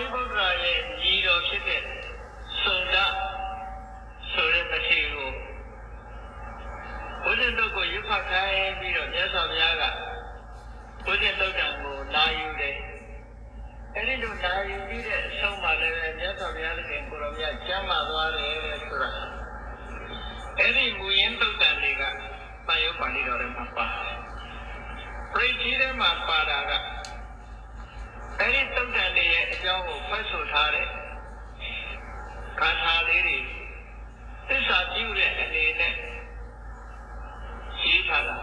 ရိပုတ္တရာရဲ့ညီတော်ဖြစ်တဲ့စွန်ဒဆိုတဲ့တတိကိုဘုဇင်တို့ကိုရွတ်ဖတ်ခိုင်းပြီးတော့မြတ်စွာဘုရားကဘုဇင်တုတ်တံကိုနာယူတယ်အဲဒီလိုနာယူပြီးတဲ့အဆုံးမှာလည်းမြတ်စွာဘုရားသခင်ကိုရောမြတ်ကျမ်းမာသွားတယ်ဆိုတာအဲ့ဒီမူရင်းတုတ်တံတွေကပန်ရုပ်ပါဠိတော်ထဲမှာပါတယ်ပရိသီထဲမှာပါတာက ခါထာလေးတွေသစ္စာပြုတဲ့အနေနဲ့ရေးထားတာ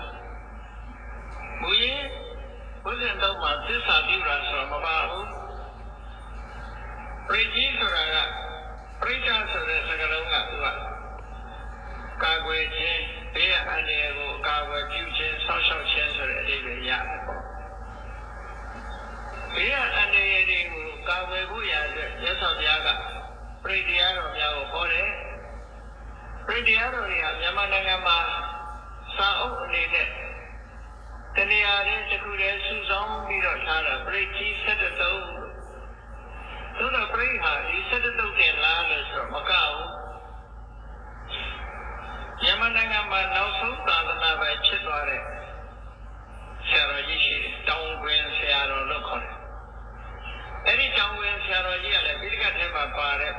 ဘုရင်ဘုရင်တော့မှာသစ္စာပြုတာဆိုတော့မပါဘူးပရိကြီးဆိုတာကပရိစ္ဆာဆိုတဲ့စကားလုံးကသူကကာကွယ်ခြင်းဘေးရန်အန္တရာယ်ကိုကာကွယ်ပြုခြင်းဆောက်ရှောက်ခြင်းဆိုတဲ့အဓိပ္ပာယ်ရတယ်ပေါ့ဘေးရန်အန္တရာယ်တွေကိုကာကွယ်ဖို့ရတဲ့ရသော်ဘုရားကပ ရိတရားတော်များကိုဟောတယ်ပရိတရားတော်တွေကမြန်မာနိုင်ငံမှာစာအုပ်အနေနဲ့တနေရာချင်းတစ်ခုတည်းစုဆောင်ပြီးတော့ထားတာပရိကြီး73သို့တော့ပရိဟာဒီ73တင်လားလို့ဆိုတော့မကဘူးမြန်မာနိုင်ငံမှာနောက်ဆုံးသာသနာပဲဖြစ်သွားတဲ့ဆရာတော်ကြီးရှိတယ်တောင်တွင်ဆရာတော်လို့ခေါ်တယ်အဲ့ဒီတောင်တွင်ဆရာတော်ကြီးကလည်းပိဋကတ်ထဲမှာပါတဲ့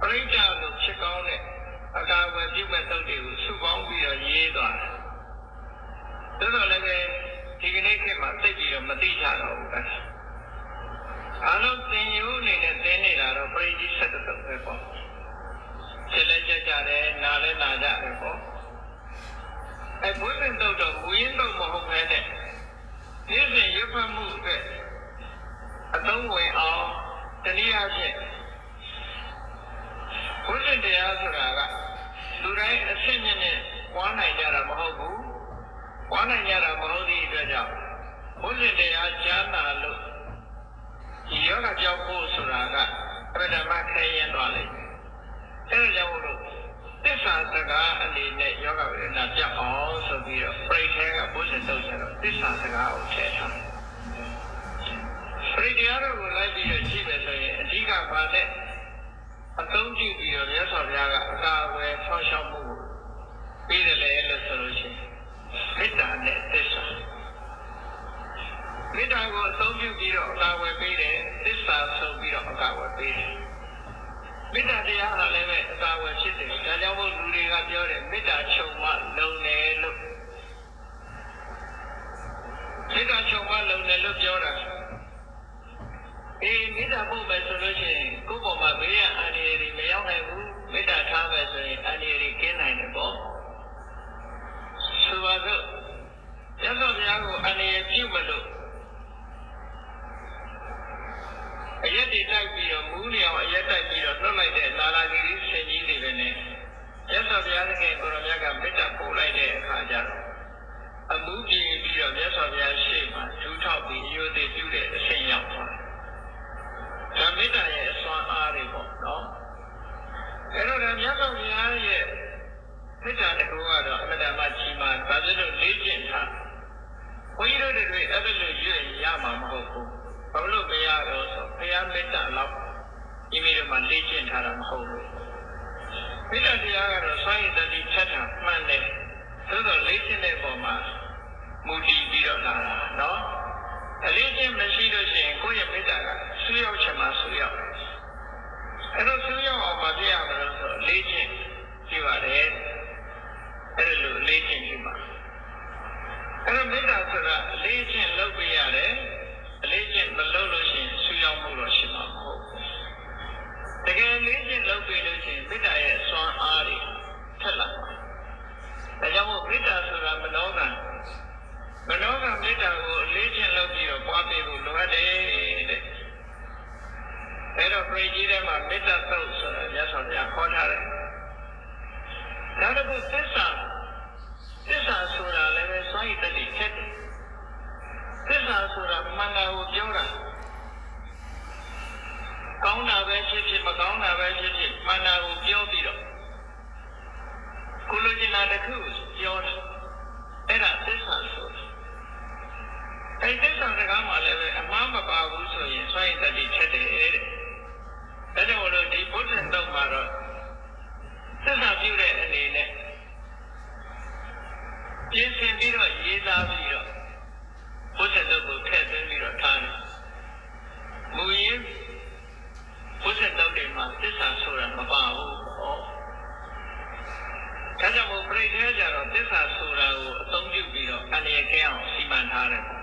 ပရိစ္ဆာလို့ဖြစ်ကောင်း တဲ့အကာအကွယ်ပြုမဲ့သုတ်တွေကိုစုပေါင်းပြီးတော့ရေးသွားတယ်။ဒါတော့လည်းပဲဒီကနေ့ခေတ်မှာသိပြီးတော့မသိကြတော့ဘူးအဲ့ဒါ။အားလုံးသင်ယူအနေနဲ့သင်နေတာတော့ပရိကြီးဆက်တဲ့ပဲပေါ့။ဆက်လက်ကြကြတယ်နားလည်းနာကြတယ်ပေါ့။အဲဘုရင်တော့တော့မူရင်းတော့မဟုတ်ဘဲနဲ့ဒီစဉ်ရွတ်ဖတ်မှုအတွက်အသုံးဝင်အောင်တနည်းအားဖြင့်ဘုရင်တရားဆိုတာကလူ တိုင်းအစစ်မြင့်နဲ့ဝါနိုင်ကြတာမဟုတ်ဘူးဝါနိုင်ကြတာမဟုတ်သည့်အတွက်ကြောင့်ဘုရင်တရားကြားနာလို့ဒီယောဂကြောက်ဖို့ဆိုတာကပြဓမ္မခဲရင်သွားလိမ့်မယ်အဲဒါကြောင့်လို့သစ္စာစကားအနေနဲ့ယောဂဝေဒနာပြောက်အောင်ဆိုပြီးတော့ပြိထဲကဘုရင်တုတ်ဆိုတော့သစ္စာစကားကိုထည့်ထားတယ်ပြိတရားတို့ကိုလိုက်ပြီးတော့ကြည့်မယ်ဆိုရင်အဓိကပါတဲ့အသုံးပြုပြီးတော့မြတ်စွာဘုရားကအကာ အကွယ်ဆောက်ရှောက်မှုကိုပေးတယ်လေလို့ဆိုလို့ရှိရင်မေတ္တာနဲ့သစ္စာမေတ္တာကိုအသုံးပြုပြီးတော့အကာအကွယ်ပေးတယ်သစ္စာဆုံးပြီးတော့အကာအကွယ်ပေးတယ်မေတ္တာတရားဟာလည်းပဲအကာအကွယ်ဖြစ်တယ်ဒါကြောင့်မို့လူတွေကပြောတယ်မေတ္တာချုပ်မှလုံတယ်လို့မေတ္တာချုပ်မှလုံတယ်လို့ပြောတာအေးမေတ္တာပို့မယ်ဆိုလို့ရှိရင်ကိုယ့်ပေါ်မှာဘေးရန်အန္တရာယ်တွေမရောက်နိုင်ဘူး မေတ္တာထားမယ်ဆိုရင်အန္တရာယ်တွေကင်းနိုင်တယ်ပေါ့ဆိုပါစို့ရသော်ဘုရားကိုအန္တရာယ်ပြုမလို့အရက်တွေတိုက်ပြီးတော့မူးလျောင်အရက်တိုက်ပြီးတော့လွတ်လိုက်တဲ့လာလာဂီရီဆင်ကြီးတွေပဲနဲ့ရသော်ဘုရားသခင်ကိုရမြတ်ကမေတ္တာပို့လိုက်တဲ့အခါကျတော့အမှုကြည့်ပြီးတော့မြတ်စွာဘုရားရှေ့မှာဒူးထောက်ပြီးရိုသေပြုတဲ့အဆင့်ရောက်သွားတယ်။ဒါမေတ္တာရဲ့အစွမ်းအားတွေပေါ့နော်။ အဲတော့မြတ်စွာဘုရားရဲ့မေတ္တာတကူကတော့အမှန်တမ်းကြီးမားဘာလို့လဲလေ့ကျင့်ထား။ဘုန်းကြီးတို့တွေအဲ့ဒါလိုရွေ့ရမှာမဟုတ်ဘူး။ဘာလို့မရတော့ဆိုဘုရားမေတ္တာလောက်ဒီမိတို့မှလေ့ကျင့်ထားတာမဟုတ်ဘူး။မေတ္တာတရားကတော့စွန့်ရည်တတိဖြတ်တာမှန်တယ်။သို့တော့လေ့ကျင့်တဲ့ပုံမှာမူတည်ပြီးတော့လာတာနော်။အလေးချင်းမရှိလို့ရှိရင်ကိုယ့်ရဲ့မေတ္တာကဆူရောက်ချင်မှဆူရောက်တယ်။အဲ့တော့ဆူ ရောက်အောင်မပြရမလို့ဆိုလေးချင်းကြည့်ပါတယ်။အဲ့လိုလေးချင်းကြည့်ပါ။အဲ့တော့မေတ္တာဆိုတာအလေးချင်းလုပ်ပြရတယ်။အလေးချင်းမလုပ်လို့ရှိရင်ဆူရောက်မှုတော့ရှိမှာမဟုတ်ဘူး။တကယ်လေးချင်းလုပ်ပြလို့ရှိရင်မေတ္တာရဲ့အစွမ်းအားတွေထက်လာမှာ။ဒါကြောင့်မို့မေတ္တာဆိုတာမနောကံမနောကမေတ္တာကိုအလေးချင်းလုပ်ပြီးတော့ပွားပေးဖို့လိုအပ်တယ်တဲ့။အဲတော့ပြိကြီးထဲမှာမေတ္တာသုတ်ဆိုတာမြတ်စွာဘုရား ခေါ်ထားတယ်။နောက်တစ်ခုသစ္စာသစ္စာဆိုတာလည်းပဲစွန့်ရည်တည်းဖြစ်တယ်။သစ္စာဆိုတာမှန်တာကိုပြောတာ။ကောင်းတာပဲဖြစ်ဖြစ်မကောင်းတာပဲဖြစ်ဖြစ်မှန်တာကိုပြောပြီးတော့ကိုလိုချင်တာတစ်ခုပြောတာ။အဲ့ဒါသစ္စာဆိုတာ။အဲ့သစ္စာစကားမှလည်းပဲအမှားမပါဘူးဆိုရင်စွန့်ရည်တည်းဖြစ်တယ်တဲ့။ဒါကြောင့်မလို့ဒီဘုဒ္ဓံတော့မှာတော့ သစ္စာပြုတဲ့အနေနဲ့ပြင်ဆင်ပြီးတော့ရေးသားပြီးတော့ဘုဇ္ဇတုတ်ကိုထည့်သွင်းပြီးတော့ထားတယ်။မူရင်းဘုဇ္ဇတုတ်တွေမှာသစ္စာဆိုတာမပါဘူး။ဟောဒါကြောင့်မို့ပြိဋ္ဌာန်းကြတော့သစ္စာဆိုတာကိုအသုံးပြုပြီးတော့အနေရကဲအောင်စီမံထားတယ်။